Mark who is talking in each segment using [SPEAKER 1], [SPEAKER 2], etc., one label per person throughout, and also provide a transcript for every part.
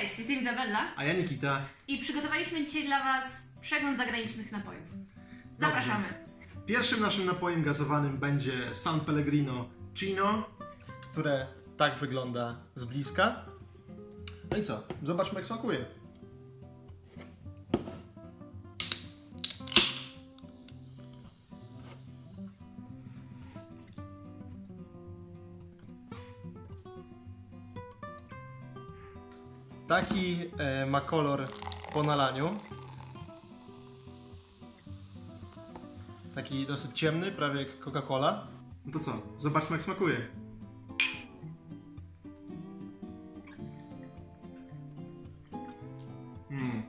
[SPEAKER 1] Cześć, jestem Izabella
[SPEAKER 2] A ja Nikita.
[SPEAKER 1] i przygotowaliśmy dzisiaj dla Was przegląd zagranicznych napojów. Zapraszamy.
[SPEAKER 2] Pierwszym naszym napojem gazowanym będzie San Pellegrino Chino, które tak wygląda z bliska. No i co? Zobaczmy jak smakuje. Taki e, ma kolor po nalaniu. Taki dosyć ciemny, prawie jak Coca-Cola. No to co? Zobaczmy jak smakuje. Mm.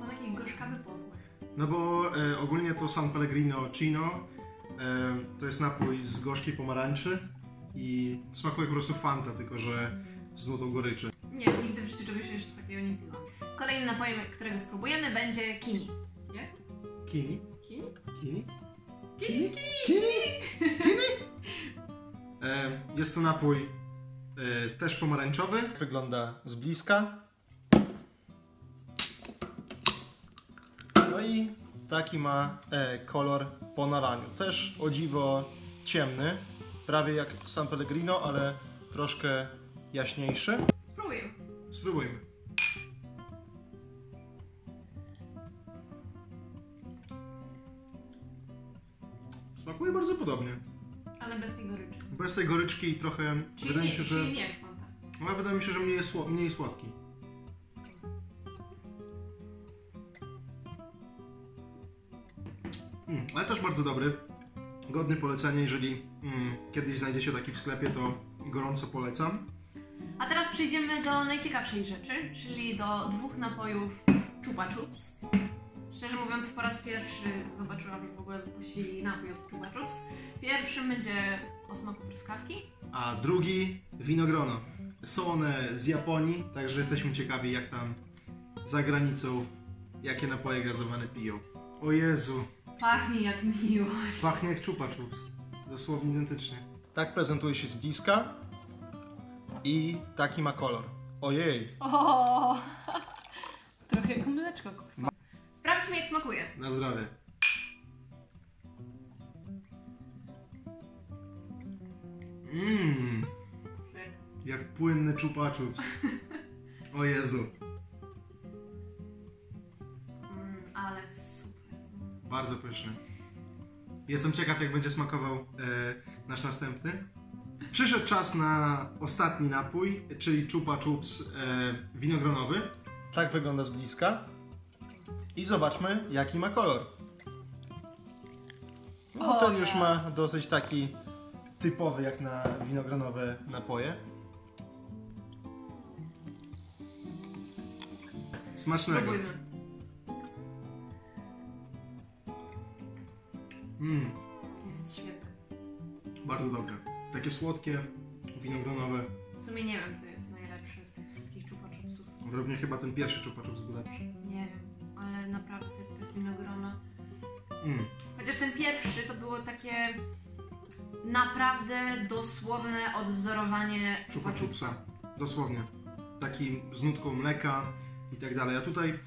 [SPEAKER 1] Ma taki gorzkawy posmak.
[SPEAKER 2] No bo e, ogólnie to San Pellegrino Chino e, to jest napój z gorzkiej pomarańczy i smakuje po prostu Fanta, tylko że z nutą goryczy.
[SPEAKER 1] Nie, nigdy w życiu czegoś jeszcze takiego nie piłam. Kolejnym napojem, którego spróbujemy, będzie kini. Nie?
[SPEAKER 2] Kini?
[SPEAKER 1] Kini?
[SPEAKER 2] Kini?
[SPEAKER 1] Kini,
[SPEAKER 2] Kini? Kini? E, jest to napój e, też pomarańczowy. Wygląda z bliska. No i taki ma e, kolor po naraniu. Też o dziwo ciemny, prawie jak San Pellegrino, ale troszkę jaśniejszy.
[SPEAKER 1] Spróbuję.
[SPEAKER 2] Spróbujmy. Smakuje bardzo podobnie.
[SPEAKER 1] Ale bez tej goryczy.
[SPEAKER 2] Bez tej goryczki i trochę.
[SPEAKER 1] Czyli
[SPEAKER 2] wydaje
[SPEAKER 1] nie,
[SPEAKER 2] mi się, że.
[SPEAKER 1] czyli nie jak Fanta.
[SPEAKER 2] No, wydaje mi się, że mniej, sło... mniej słodki. Mm, ale też bardzo dobry. Godny polecenia, jeżeli mm, kiedyś znajdziecie taki w sklepie, to gorąco polecam.
[SPEAKER 1] Przejdziemy do najciekawszej rzeczy, czyli do dwóch napojów Chupa Chups. Szczerze mówiąc, po raz pierwszy zobaczyłam, że w ogóle wypuścili napój od Chupa Chups. Pierwszym będzie o smaku truskawki.
[SPEAKER 2] A drugi winogrono. Są one z Japonii, także jesteśmy ciekawi, jak tam za granicą, jakie napoje gazowane piją. O Jezu,
[SPEAKER 1] Pachnie jak miłość.
[SPEAKER 2] pachnie jak chupa chups. Dosłownie identycznie. Tak prezentuje się z bliska i taki ma kolor. Ojej,
[SPEAKER 1] O, trochę jak mleczko koksowe. Sprawdźmy jak smakuje.
[SPEAKER 2] na zdrowie. Mmm, jak płynny chupa chups. O Jezu,
[SPEAKER 1] Mm, ale super.
[SPEAKER 2] bardzo pyszny. Jestem ciekaw, jak będzie smakował e, nasz następny. Przyszedł czas na ostatni napój, czyli chupa chups e, winogronowy. Tak wygląda z bliska. I zobaczmy, jaki ma kolor. No, ten już ma dosyć taki typowy, jak na winogronowe napoje. Smacznego.
[SPEAKER 1] Spróbujmy.
[SPEAKER 2] Mm.
[SPEAKER 1] Jest świetny.
[SPEAKER 2] Bardzo dobre. Takie słodkie, winogronowe.
[SPEAKER 1] W sumie nie wiem, co jest najlepsze z tych wszystkich Chupa Chupsów.
[SPEAKER 2] Pewnie chyba ten pierwszy chupa chups był lepszy.
[SPEAKER 1] Nie wiem, ale naprawdę te, te winogrona.
[SPEAKER 2] Mm.
[SPEAKER 1] Chociaż ten pierwszy to było takie naprawdę dosłowne odwzorowanie
[SPEAKER 2] chupsa. Dosłownie. Taki z nutką mleka i tak dalej. A tutaj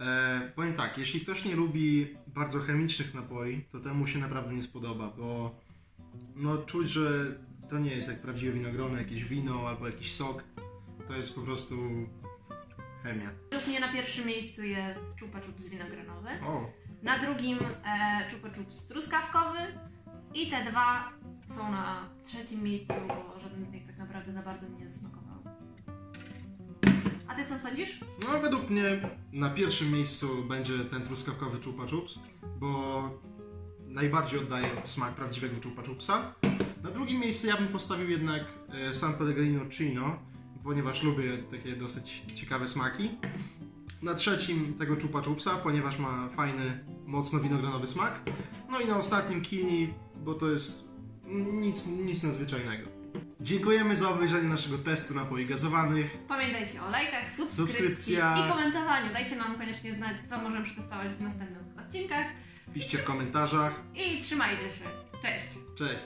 [SPEAKER 2] e, powiem tak, jeśli ktoś nie lubi bardzo chemicznych napoi, to temu się naprawdę nie spodoba, bo no czuć, że to nie jest jak prawdziwe winogrono, jakieś wino albo jakiś sok. To jest po prostu chemia.
[SPEAKER 1] Według mnie na pierwszym miejscu jest Chupa Chups winogronowy,
[SPEAKER 2] O,
[SPEAKER 1] na drugim e, Chupa Chups truskawkowy i te dwa są na trzecim miejscu, bo żaden z nich tak naprawdę za bardzo mnie nie smakował. A ty co sądzisz?
[SPEAKER 2] No, według mnie na pierwszym miejscu będzie ten truskawkowy chupa chups, bo najbardziej oddaje smak prawdziwego chupa chupsa. Na drugim miejscu ja bym postawił jednak e, San Pellegrino Chino, ponieważ lubię takie dosyć ciekawe smaki. Na trzecim tego chupa chupsa, ponieważ ma fajny, mocno winogronowy smak. No i na ostatnim Kini, bo to jest nic, nic nadzwyczajnego. Dziękujemy za obejrzenie naszego testu napoi gazowanych.
[SPEAKER 1] Pamiętajcie o lajkach, subskrypcji
[SPEAKER 2] Subskrypcja.
[SPEAKER 1] i komentowaniu. Dajcie nam koniecznie znać, co możemy przetestować w następnych odcinkach.
[SPEAKER 2] Piszcie w komentarzach.
[SPEAKER 1] I trzymajcie się. Cześć!
[SPEAKER 2] Cześć!